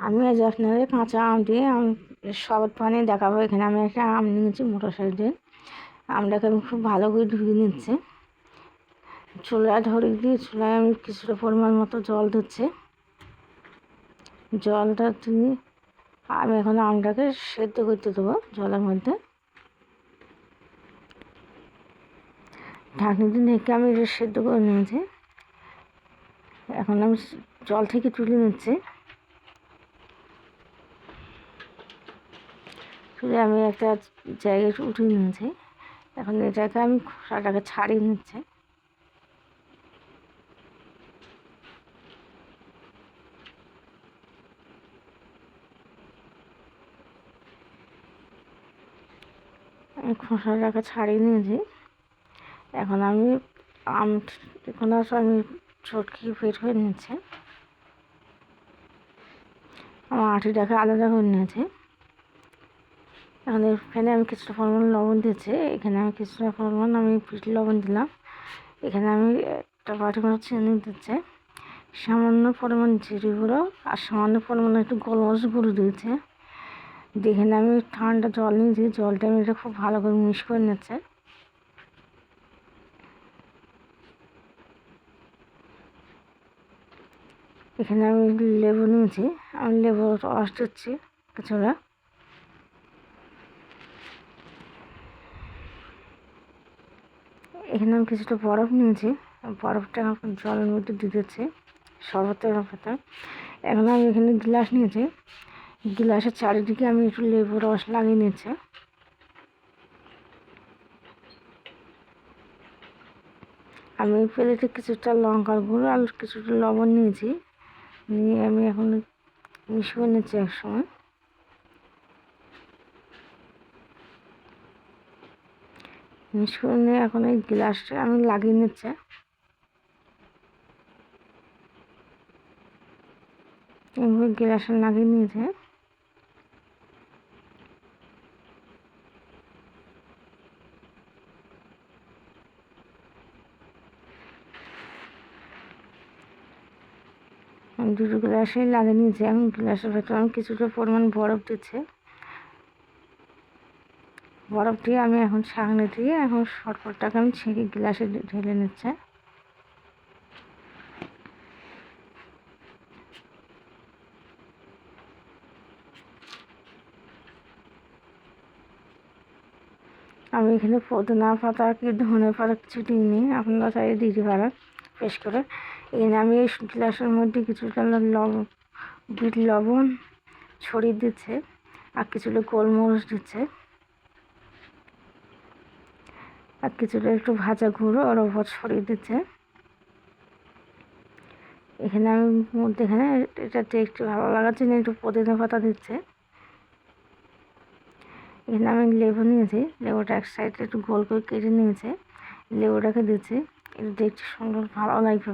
আমি আজ আপনাদের কাঁচা আম দিয়ে আম শরবত বানিয়ে দেখাবো। এখানে আমি একটা আম নিয়েছি মোটর সাইজের আমটাকে আমি খুব ভালো করে ধুয়ে নিচ্ছি। চুলায় ধরে দিয়ে, চুলায় আমি কিছুটা পরিমাণ মতো জল দিচ্ছি। জলটা দিয়ে আমি এখন আমটাকে সেদ্ধ করতে দেবো জলের মধ্যে। ঢাকনি দিয়ে ঢেকে আমি সেদ্ধ করে নিয়েছি। এখন আমি জল থেকে তুলে নিচ্ছি। তুলে আমি একটা জায়গায় উঠিয়ে নিয়েছি। এখন এটাকে আমি খোসাটাকে ছাড়িয়ে নিচ্ছি। আমি খোসাটাকে ছাড়িয়ে নিয়েছি। এখন আমি আম, এখন আমি চটকি বের হয়ে নিচ্ছে। আমার আটিটাকে আলাদা করে নিয়েছে। এখন এখানে আমি কিছুটা পরিমাণ লবণ দিয়েছি। এখানে আমি কিছুটা পরিমাণ আমি পিঠ লবণ দিলাম। এখানে আমি একটা বাটি চিনি দিচ্ছে। সামান্য পরিমাণ জিরে গুঁড়ো আর সামান্য পরিমাণ একটু গোলমরিচ গুঁড়ো দিয়েছে। দেখে আমি ঠান্ডা জল নিয়েছি জলটা আমি এটা খুব ভালো করে মিক্স করে নিচ্ছে। এখানে আমি লেবু নিয়েছি। আমি লেবু রস দিচ্ছি কিছুটা। এখানে আমি কিছুটা বরফ নিয়েছি। বরফটা জলের মধ্যে দিচ্ছি শরবতের পাতা এখন আমি এখানে গ্লাস নিয়েছি। গ্লাসের চারিদিকে আমি একটু লেবু রস লাগিয়ে নিয়েছি। আমি প্লেটে কিছুটা লঙ্কার গুঁড়ো আর কিছুটা লবণ নিয়েছি। নিয়ে আমি এখন মিশিয়ে নিচ্ছি একসময়। মিশিয়ে নিয়ে এখন এই গ্লাসটা আমি লাগিয়ে নিচ্ছে। এইভাবে গ্লাসটা লাগিয়ে নিয়েছে। দুটো গ্লাসে লাগিয়ে নিয়েছি। এখন গ্লাসের ভেতরে আমি কিছুটা পরিমাণ বরফ দিচ্ছে। বরফ দিয়ে আমি এখন ছাঁকনি দিয়ে এখন শরবতটাকে আমি ছেঁকে গ্লাসে ঢেলে নিচ্ছে। আমি এখানে পদনা পাতা কি ধনে পাতা কিছু দিইনি, আপনারা চাইলে দিতে পারেন। পেশ করে এখানে আমি এই গ্লাসের মধ্যে কিছুটা লবণ বিট লবণ, ছড়িয়ে দিচ্ছে, আর কিছুটা গোলমরিচ দিচ্ছে। আর কিছুটা একটু ভাজা গুঁড়ো আর ওপর ছড়িয়ে দিচ্ছে। এখানে আমি এখানে এটা একটু ভালো লাগার জন্য একটু পদিনা পাতা দিচ্ছে। এখানে আমি লেবু নিয়েছি, লেবুটা এক সাইডে একটু গোল করে কেটে নিয়েছে, লেবুটাকে দিচ্ছি। এটা দেখতে সুন্দর, ভালো লাগবে